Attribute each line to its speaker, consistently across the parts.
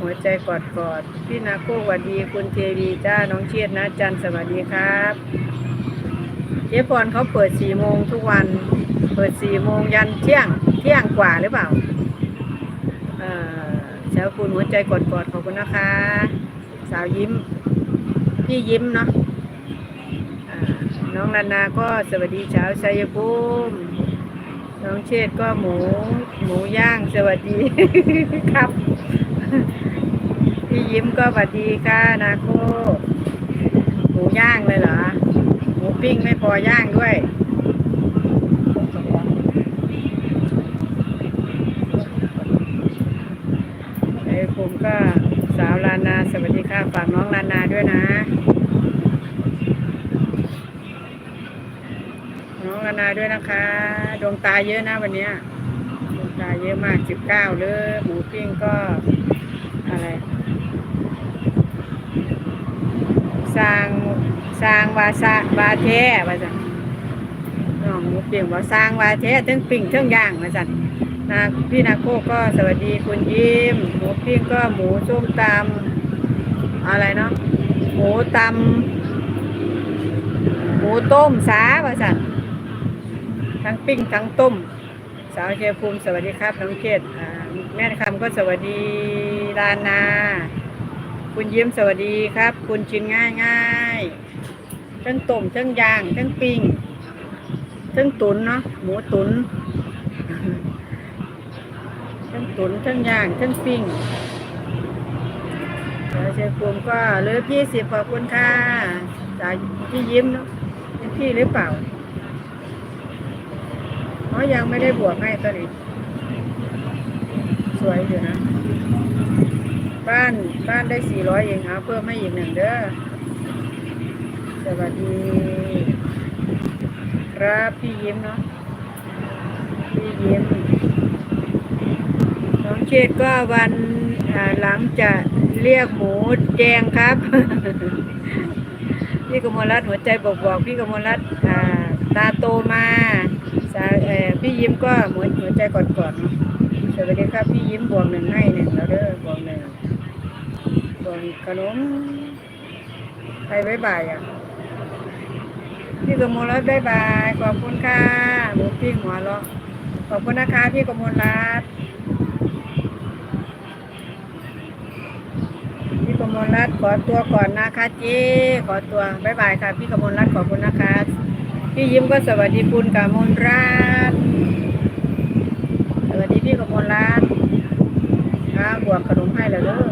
Speaker 1: หัวใจกอดกอดพี่นาโคสวัสดีคุณเทวีจ้าน้องเชียดนะจันสวัสดีครับเจ๊พรเขาเปิดสี่โมงทุกวัน เปิดสี่โมงยันเที่ยงเที่ยงกว่าหรือเปล่าเอ่อสาวคุณหัวใจกอดกอดขอบคุณนะคะ สาวยิ้ม พี่ยิ้มเนาะน้องนานาก็สวัสดีเช้าชัยภูมิน้องเชษก็หมูหมูย่างสวัสดีครับ พี่ยิ้มก็สวัสดีค่ะนาโคหมูย่างเลยเหรอหมูปิ้งไม่พอย่างด้วยไอ้ผมก็สาวลานาสวัสดีค่ะฝากน้องลานาด้วยนะน้องลานาด้วยนะคะ ดวงตาเยอะนะวันนี้ดวงตาเยอะมากสิบเก้าเลยหมูปิ้งก็ อะไรสร้างสร้างวาซาบาเทวาจันน้องหมูปิ้งว่าสร้างวาเททั้งปิ้งทั้งย่างวาจันนาพี่นาโคก็สวัสดีคุณยิ้มหมูปิ้งก็หมูส้มตำอะไรเนาะหมูตำหมูต้มสาว่าจันทั้งปิ้งทั้งต้ม สาวเชียภูมิสวัสดีครับน้องเกดแม่คำก็สวัสดีลานา คุณยิ้มสวัสดีครับ คุณชินง่ายง่ายทั้งต้มทั้งย่างทั้งปิ้งทั้งตุนเนาะหมูตุนทั้งตุนทั้งย่างทั้งปิ้งสาวเชียภูมิก็เลือพี่สิบขอบคุณค่ะสาวพี่ยิ้มเนาะเป็นพี่หรือเปล่า เพราะยังไม่ได้บวกให้ตอนนี้ สวยอยู่นะ บ้านบ้านได้สี่ร้อยเองเอาเพิ่มให้อีกหนึ่งเด้อ สวัสดีครับพี่ยิ้มเนาะ พี่ยิ้ม น้องเชษก็วันหลังจะเรียกหมูแจงครับ พี่กมลรัตน์หัวใจบอกบอกพี่กมลรัตน์ตาโตมา สาเอ่อพี่ยิ้มก็หัวหัวใจกอดกอดๆเนาะสวัสดีครับพี่ยิ้มบวกหนึ่งให้หนึ่งแล้วเด้อบวกหนึ่งบวกขนมไปบายบายอะพี่กมลรัตน์บายบายขอบคุณค่ะหมูปิ้งหัวเราะขอบคุณนะคะพี่กมลรัตน์พี่กมลรัตน์ขอตัวก่อนนะคะเจ๊ขอตัวบายบายค่ะพี่กมลรัตน์ขอบคุณนะคะ พี่ยิ้มก็สวัสดีคุณกามลรัตน์สวัสดีพี่กามลรัตน์อ้าบวกขนมให้แล้วเด้อ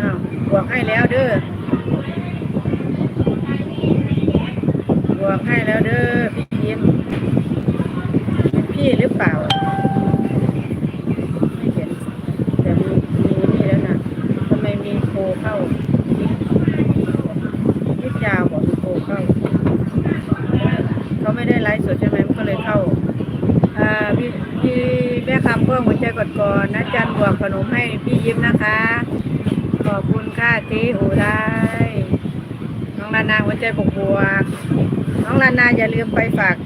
Speaker 1: อ้าวบวกให้แล้วเด้อบวกให้แล้วเด้อพี่ยิ้มเป็นพี่หรือเปล่าไม่เห็นแต่มีมีนี่แล้วนะทำไมมีโคเข้ายิดยาวบอกมีโคเข้า เขา ไม่ได้ไลฟ์สดใช่ไหมมันก็เลยเข้าอ่าพี่พี่แม่คำเพิ่มหัวใจกดก่อนนะจันบวกขนมให้พี่ยิ้มนะคะ ขอบคุณค่ะเจ๊โอได้น้องลานาหัวใจบวกบวกน้องลานาอย่าลืมไปฝาก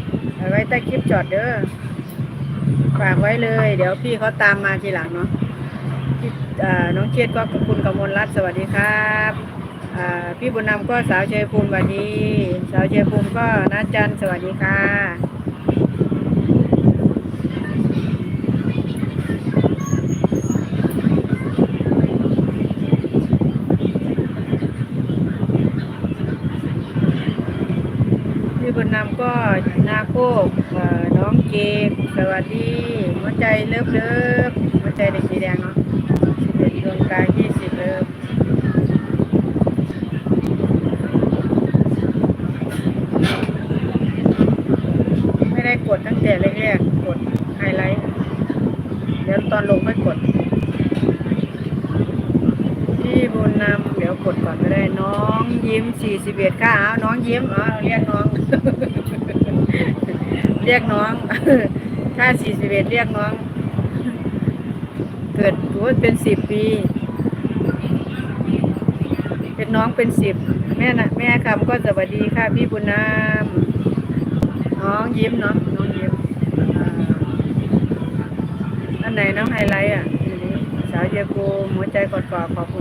Speaker 1: ไว้ใต้คลิปจอดเด้อฝากไว้เลย เดี๋ยวพี่เขาตามมาทีหลังเนาะน้องเชียดก็ขอบคุณกมลรัตน์สวัสดีครับ พี่บุญนำก็สาวเชยภูมิสวัสดี สาวเชยภูมิก็นัดจันสวัสดีค่ะ พี่บุญนำก็นาโคกน้องเจกสวัสดีหัวใจเลิฟเลิฟหัวใจเด็กสีแดงเนาะเป็นดวงตายี่สิบเลิฟไม่ได้กดตั้งแต่แรกๆกดไฮไลท์ เดี๋ยว ตอนลงค่กด พี่บุญนำเดี๋ยวกดก่อนก็ได้น้องยิ้มสี่สิบเอ็ดค่ะเอาน้องยิ้มเอาเรียกน้อง เรียกน้อง ถ้าสี่สิบเอ็ดเรียกน้อง เกิดโอ้เป็นสิบปี เป็นน้องเป็นสิบแม่นะแม่คำก็สวัสดีค่ะพี่บุญนำน้องยิ้มเนาะน้องยิ้มอ่าอัน ไหนน้องไฮไลท์อะ สาวเยกูมหัวใจกอดกอดขอบคุณ